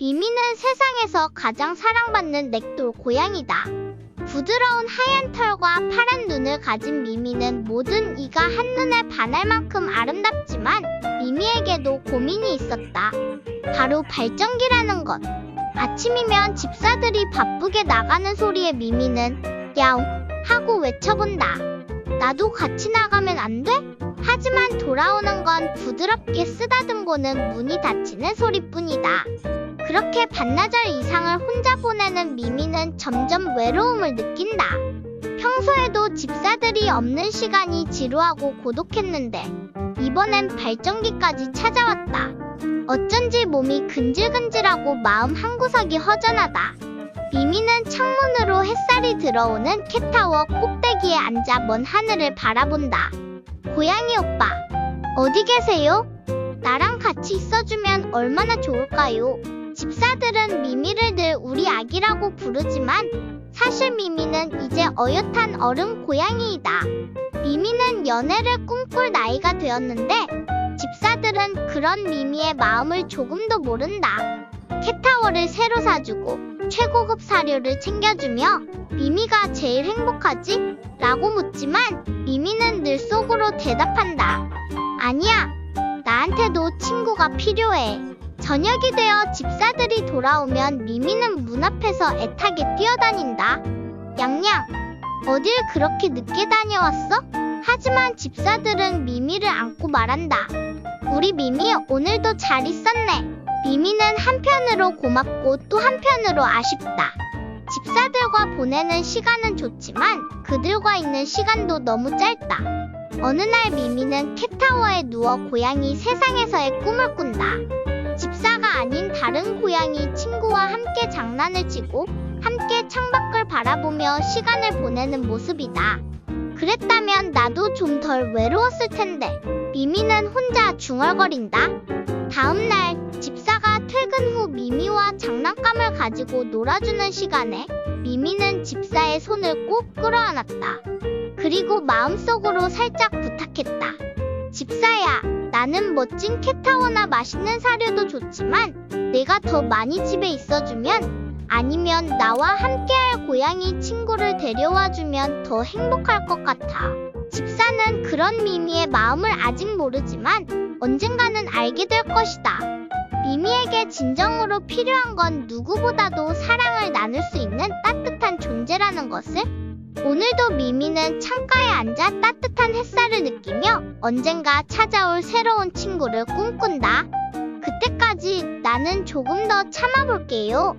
미미는 세상에서 가장 사랑받는 넥돌 고양이다. 부드러운 하얀 털과 파란 눈을 가진 미미는 모든 이가 한눈에 반할 만큼 아름답지만 미미에게도 고민이 있었다. 바로 발전기라는 것. 아침이면 집사들이 바쁘게 나가는 소리에 미미는 야옹 하고 외쳐본다. 나도 같이 나가면 안 돼? 하지만 돌아오는 건 부드럽게 쓰다듬고는 문이 닫히는 소리뿐이다. 반나절 이상을 혼자 보내는 미미는 점점 외로움을 느낀다. 평소에도 집사들이 없는 시간이 지루하고 고독했는데 이번엔 발전기까지 찾아왔다. 어쩐지 몸이 근질근질하고 마음 한구석이 허전하다. 미미는 창문으로 햇살이 들어오는 캣타워 꼭대기에 앉아 먼 하늘을 바라본다. 고양이 오빠, 어디 계세요? 나랑 같이 있어주면 얼마나 좋을까요? 아기라고 부르지만 사실 미미는 이제 어엿한 어른 고양이이다. 미미는 연애를 꿈꿀 나이가 되었는데 집사들은 그런 미미의 마음을 조금도 모른다. 캣타워를 새로 사주고 최고급 사료를 챙겨주며 미미가 제일 행복하지? 라고 묻지만 미미는 늘 속으로 대답한다. 아니야. 나한테도 친구가 필요해. 저녁이 되어 집사들이 돌아오면 미미는 문 앞에서 애타게 뛰어다닌다. 양양, 어딜 그렇게 늦게 다녀왔어? 하지만 집사들은 미미를 안고 말한다. 우리 미미 오늘도 잘 있었네. 미미는 한편으로 고맙고 또 한편으로 아쉽다. 집사들과 보내는 시간은 좋지만 그들과 있는 시간도 너무 짧다. 어느 날 미미는 캣타워에 누워 고양이 세상에서의 꿈을 꾼다. 아닌 다른 고양이 친구와 함께 장난을 치고 함께 창밖을 바라보며 시간을 보내는 모습이다. 그랬다면 나도 좀 덜 외로웠을 텐데. 미미는 혼자 중얼거린다. 다음 날 집사가 퇴근 후 미미와 장난감을 가지고 놀아주는 시간에 미미는 집사의 손을 꼭 끌어안았다. 그리고 마음속으로 살짝 부탁했다. 나는 멋진 캣타워나 맛있는 사료도 좋지만 내가 더 많이 집에 있어주면 아니면 나와 함께할 고양이 친구를 데려와주면 더 행복할 것 같아. 집사는 그런 미미의 마음을 아직 모르지만 언젠가는 알게 될 것이다. 미미에게 진정으로 필요한 건 누구보다도 사랑을 나눌 수 있는 따뜻한 존재라는 것을 오늘도 미미는 창가에 앉아 따뜻한 햇살을 느끼며 언젠가 찾아올 새로운 친구를 꿈꾼다. 그때까지 나는 조금 더 참아볼게요.